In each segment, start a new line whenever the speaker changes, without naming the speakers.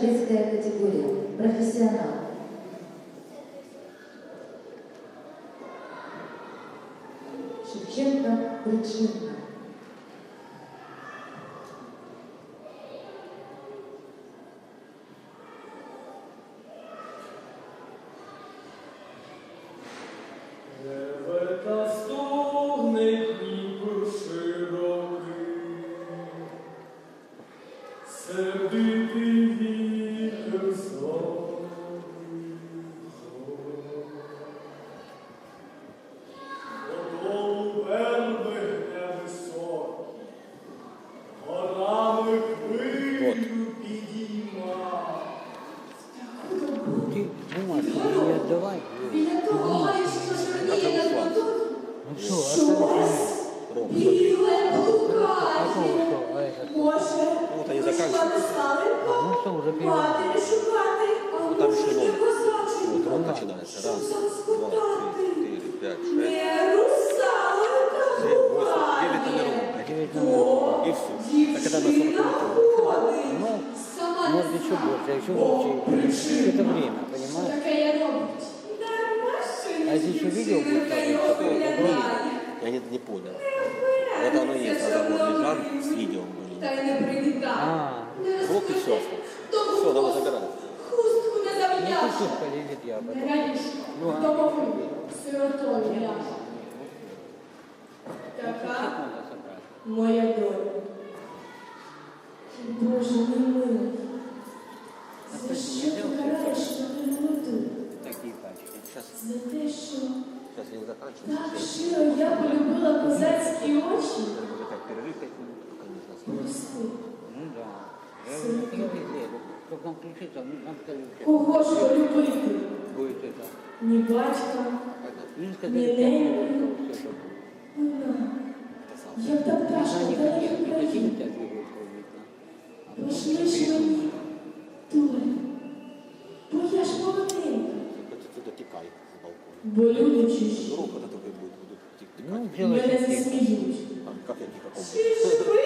третья категория – профессионал. Шевченко Причинка.
Сердитий
Senhor. еще
знає.
больше, а еще лучше. Это время, понимаешь?
Таке я робить. Дарма, що
А здесь еще видео будет,
та й
что
оглядає.
Я не, не понял. Вот оно есть, разговорный жанр с видео были.
Та й не привітає.
А,
Не
Вот и все.
Тому
Все, давай забираем.
Хустку не
ну
зав'яжу.
ты тут полезет я
Не
потом.
раніше.
Ну, а-
Домовий. Сиротою ляжу.
Чуть-чуть
Така
надо собрать.
моя доля. Боже, не Так щиро я полюбила козацькі очі.
будет так перерыв 5 минут, конечно.
Прости.
Ну нам
Кого ж полюбити? Ні батька, Ні
будет.
вона. Як та пташка далеко
хотела, не хотели
країни. Бо люди чужі.
Ну,
Мене засміють. Чи ж ви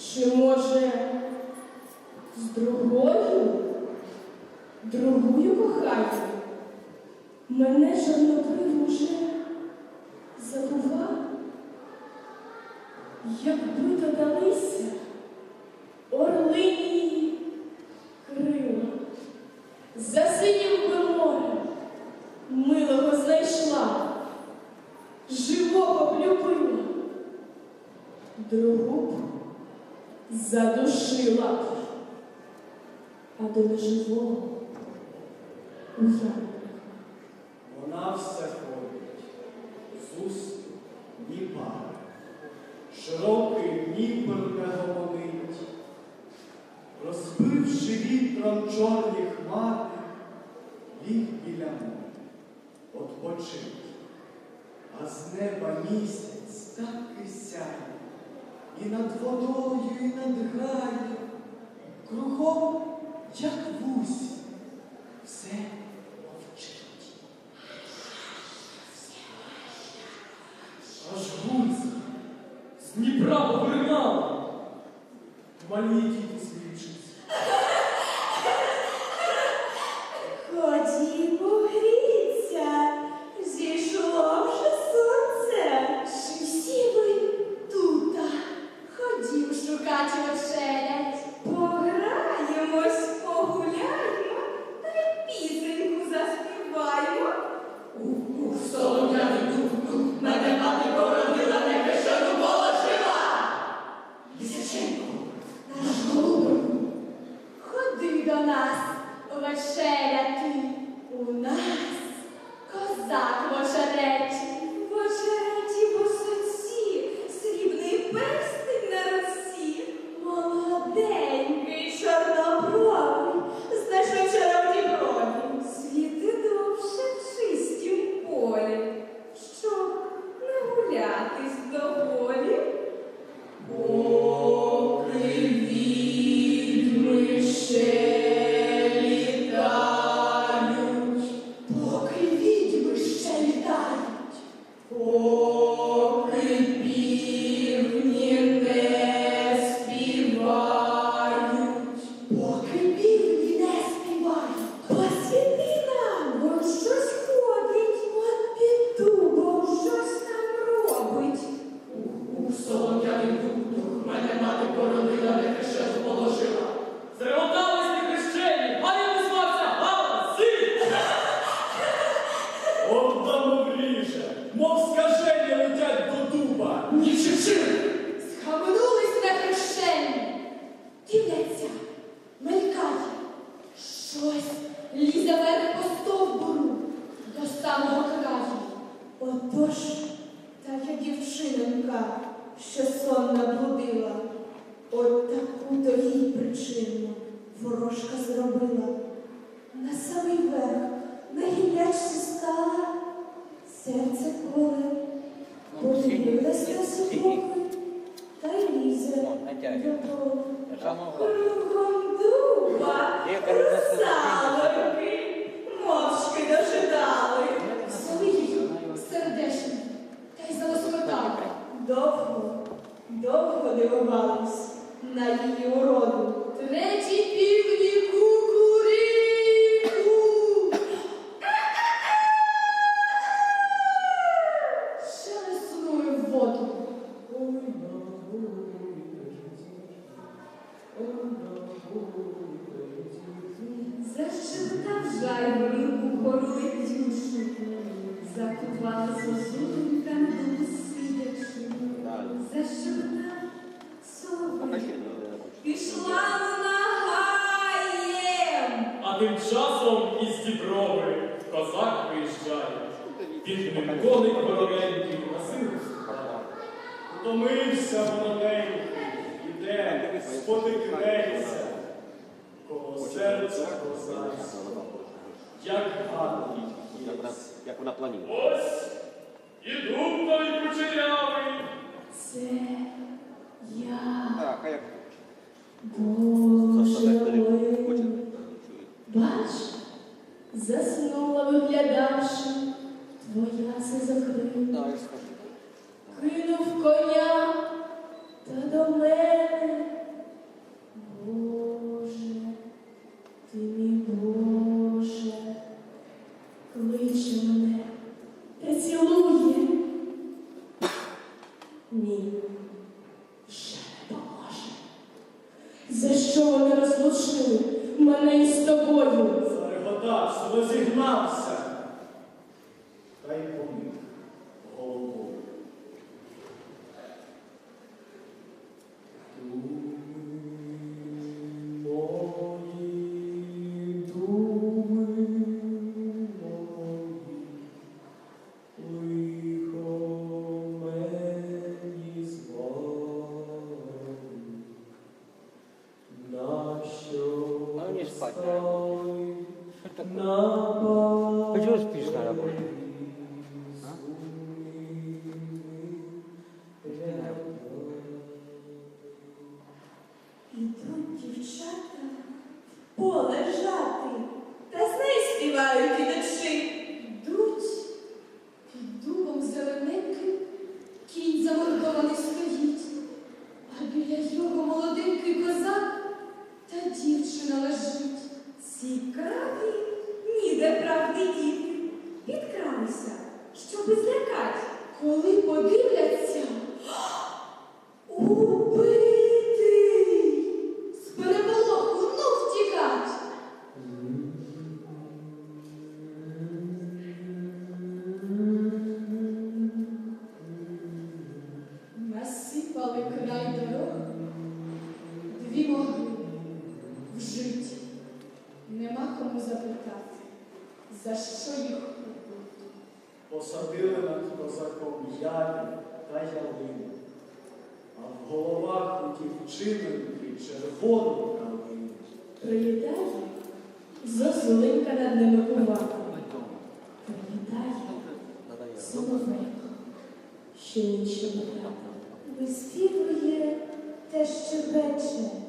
чи може з другою, другою кохаю, мене жорнобрив уже забував, якби додалися орлині крила. За синім би морем милого знайшла, живого б любила, другу задушила, а до неживого уявила.
Вона все ходить, з уст ні пари, широкий Дніпр не гомонить, розбивши вітром чорні хмари, ліг біля моря, odpoчить, а з неба місяць так і сяє, і над водою, і над гаєм, кругом, як вусі, все мовчить. Аж гудзик з Дніпра повиринали. Малі
So I'll ma te pati por anche la то причину. Ворожка зробила. На самий верх на гіллячці стала, серце коле, подивилась на супруги, та й лізе
главного.
Кругом дуба, русалки, мовчки дожидали. Свої, сердешні, та й залоскотали. Довго, довго дивувались на її уроду. Защебетав жайворонку хору летючу, закувала сосудинка на дому сидячи. Защебетав соловей, пішла вона гаєм.
А тим часом із Діброви козак приїжджає. Він коник ворогенький на силу складає. Спотикнеться. Коло серця козаця, як гарний їсть.
Як вона планує.
Ось і дуб той кучерявий.
Це я,
Так, а як
Боже мой. Бач, заснула виглядавши, твоя се закрила. Кинув коня та до мене. Боже, ти мій Боже, кличе мене та цілує. Ні, вже не поможе. За що вони розлучили мене із тобою?
Зареготався, розігнався.
полежати, та з неї співають ідачи. Йдуть За що їх убили.
Посадили над козаком ялі та ялину, а в головах у дівчиноньки червону калину.
Прилітає, зозуленька над ними. Прилітає,
Надоело.
соловейко, що нічого виспівує те щебече,
Надоело.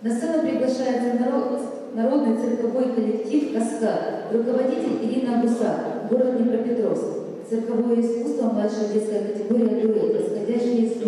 На сцену приглашается народ- народный цирковой коллектив «Каскад», руководитель Ирина Гусак, город Днепропетровск. Цирковое искусство, младшая детская категория «Дуэт», исходящая из